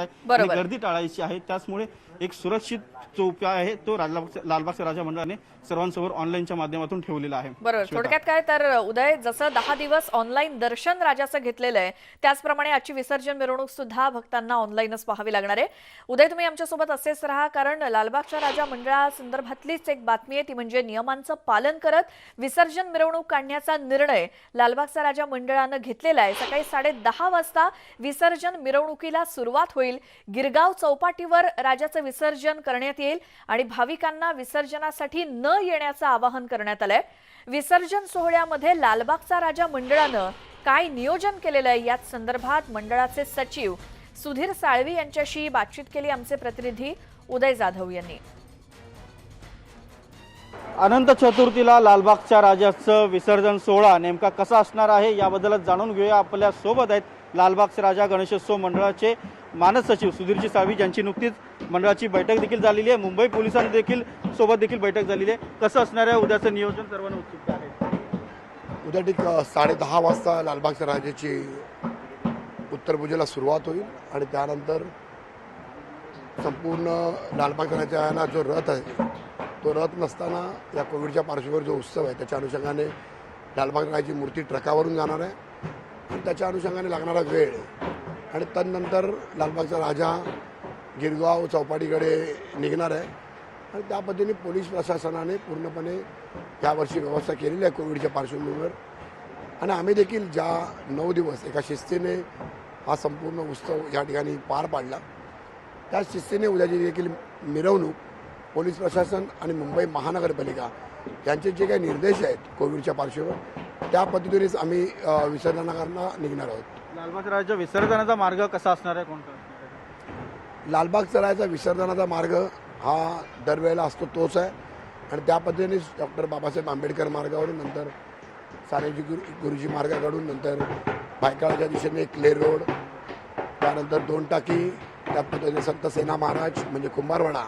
आहे. आणि बरोबर. गर्दी टाळायची आहे. त्याचमुळे एक सुरक्षित जो उपाय आहे तो लालबाग लालबागच्या राजा मंडळाने सर्वांसमोर ऑनलाईनच्या माध्यमातून ठेवलेला आहे. बरोबर. थोडक्यात काय? तर उदय जसं दहा दिवस ऑनलाईन दर्शन राजाचं घेतलेलं आहे त्याचप्रमाणे आजची विसर्जन मिरवणूक सुद्धा भक्तांना ऑनलाईनच पाहावी लागणार आहे. उदय तुम्ही आमच्यासोबत असेच राहा कारण लालबागच्या राजा मंडळासंदर्भातलीच एक बातमी आहे. ती म्हणजे नियमांचं पालन करत विसर्जन मिरवणूक काढण्याचा निर्णय लालबागचा राजा मंडळानं घेतलेला आहे. सकाळी साडे दहा वाजता विसर्जन मिरवणुकीला सुरुवात होईल. गिरगाव चौपाटीवर राजाचं विसर्जन करण्यात येईल आणि भाविकांना विसर्जनासाठी न येण्याचं आवाहन करण्यात आलंय. विसर्जन सोहळ्यामध्ये लालबागचा राजा मंडळानं काय नियोजन केलेलं आहे? याच संदर्भात मंडळाचे सचिव सुधीर साळवी यांच्याशी बातचीत केली आमचे प्रतिनिधी उदय जाधव यांनी. अनंत चतुर्थीला लालबागच्या राजाचं विसर्जन सोहळा नेमका कसा असणार आहे याबद्दलच जाणून घेऊया. आपल्यासोबत आहेत लालबागचे राजा गणेशोत्सव मंडळाचे मानस सचिव सुधीरजी सावी ज्यांची नुकतीच मंडळाची बैठक देखील झालेली आहे. मुंबई पोलिसांनी देखील सोबत देखील बैठक झालेली आहे. कसं असणार आहे? उद्याचं नियोजन सर्वांना उत्सुकता आहे. उद्या ठीक साडे दहा वाजता लालबागच्या राजाची उत्तर पूजेला सुरुवात होईल आणि त्यानंतर संपूर्ण लालबागच्या राजाला जो रथ आहे तो रथ नसताना या कोविडच्या पार्श्वभूमीवर जो उत्सव आहे त्याच्या अनुषंगाने लालबागरायची मूर्ती ट्रकावरून जाणार आहे. आणि त्याच्या अनुषंगाने लागणारा वेळ आणि तदनंतर लालबागचा राजा गिरगाव चौपाटीकडे निघणार आहे. आणि त्या पद्धतीने पोलीस प्रशासनाने पूर्णपणे यावर्षी व्यवस्था केलेली आहे कोविडच्या पार्श्वभूमीवर. आणि आम्ही देखील ज्या नऊ दिवस एका शिस्तीने हा संपूर्ण उत्सव या ठिकाणी पार पाडला त्या शिस्तीने उद्याची देखील मिरवणूक पोलीस प्रशासन आणि मुंबई महानगरपालिका यांचे जे काही निर्देश आहेत कोविडच्या पार्श्वभूमीवर त्या पद्धतीनेच आम्ही विसर्जनाकरता निघणार आहोत. राजाच्या विसर्जनाचा मार्ग कसा असणार आहे? कोणता? लालबाग चढायचा विसर्जनाचा मार्ग हा दरवेळेला असतो तोच आहे. आणि त्या पद्धतीनेच डॉक्टर बाबासाहेब आंबेडकर मार्गावरून नंतर सानेजी गुरु गुरुजी मार्गाकडून नंतर भायखळाच्या दिशेने क्ले रोड त्यानंतर दोन टाकी त्या पद्धतीने संत सेना महाराज म्हणजे कुंभारवाडा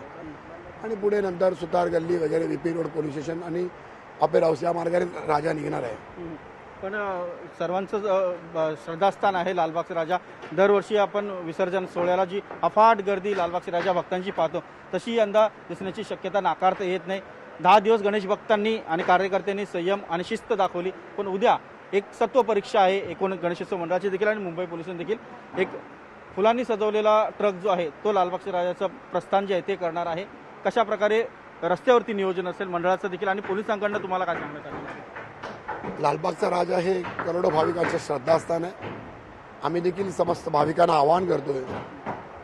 आणि पुढे नंतर सुतार गल्ली वगैरे व्ही रोड पोलीस स्टेशन आणि अपेर हाऊस या मार्गाने राजा निघणार आहे. पण सर्वांचं श्रद्धास्थान आहे लालबागचे राजा. दरवर्षी आपण विसर्जन सोहळ्याला जी अफाट गर्दी लालबागचे राजा भक्तांची पाहतो तशी यंदा दिसण्याची शक्यता नाकारता येत नाही. दहा दिवस गणेश भक्तांनी आणि कार्यकर्त्यांनी संयम आणि शिस्त दाखवली पण उद्या एक सत्व परीक्षा आहे एकूण गणेशोत्सव मंडळाची देखील आणि मुंबई पोलिसांनी देखील. एक फुलांनी सजवलेला ट्रक जो आहे तो लालबागच्या राजाचं प्रस्थान जे आहे ते करणार आहे. कशा प्रकारे रस्त्यावरती नियोजन असेल मंडळाचं देखील आणि पोलिसांकडनं तुम्हाला काय सांगण्यात आलं? लालबागचा राजा हे करोडो भाविकांचं श्रद्धास्थान आहे. आम्ही देखील समस्त भाविकांना आवाहन करतोय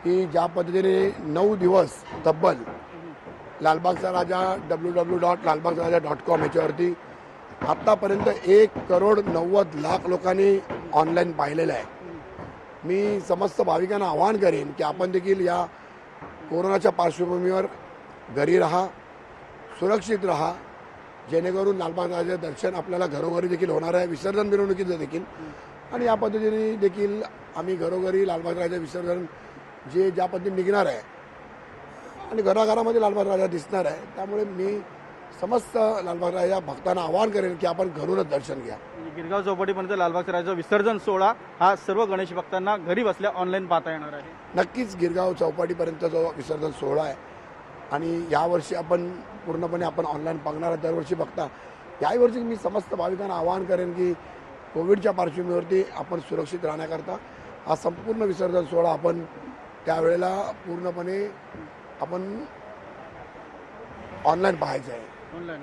की ज्या पद्धतीने नऊ दिवस तब्बल लालबागचा राजा डब्ल्यू डब्ल्यू डॉट लालबागचा राजा डॉट कॉम याच्यावरती आत्तापर्यंत एक करोड नव्वद लाख लोकांनी ऑनलाईन पाहिलेलं आहे. मी समस्त भाविकांना आवाहन करेन की आपण देखील या कोरोनाच्या पार्श्वभूमीवर घरी राहा सुरक्षित राहा जेणेकरून लालबाग राजाचं दर्शन आपल्याला घरोघरी देखील होणार आहे. विसर्जन मिरवणुकीचं देखील. आणि या पद्धतीने देखील आम्ही घरोघरी लालबाग राजा विसर्जन जे ज्या पद्धतीने निघणार आहे आणि घराघरामध्ये लालबाग राजा दिसणार आहे त्यामुळे मी समस्त लालबाग राजा भक्तांना आवाहन करेन की आपण घरूनच दर्शन घ्या. म्हणजे गिरगाव चौपाटीपर्यंत लालबागच्या राजाचा विसर्जन सोहळा हा सर्व गणेश भक्तांना घरी बसल्या ऑनलाईन पाहता येणार आहे. नक्कीच गिरगाव चौपाटीपर्यंत जो विसर्जन सोहळा आहे. आणि यावर्षी आपण पूर्णपणे आपण ऑनलाईन बघणार आहे दरवर्षी बघता. यावर्षी मी समस्त भाविकांना आवाहन करेन की कोविडच्या पार्श्वभूमीवरती आपण सुरक्षित राहण्याकरता हा संपूर्ण विसर्जन सोहळा आपण त्यावेळेला पूर्णपणे आपण ऑनलाईन पाहायचं आहे. ऑनलाईन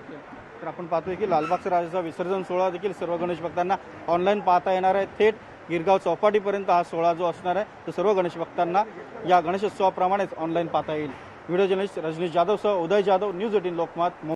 तर आपण पाहतोय की लालबागच्या राजाचा विसर्जन सोहळा देखील सर्व गणेश भक्तांना ऑनलाईन पाहता येणार आहे. थेट गिरगाव चौपाटीपर्यंत हा सोहळा जो असणार आहे तो सर्व गणेश भक्तांना या गणेशोत्सवाप्रमाणेच ऑनलाईन पाहता येईल. व्हिडिओ जर्नलिस्ट रजनीश जाधवसह उदय जाधव न्यूज एटीन लोकमत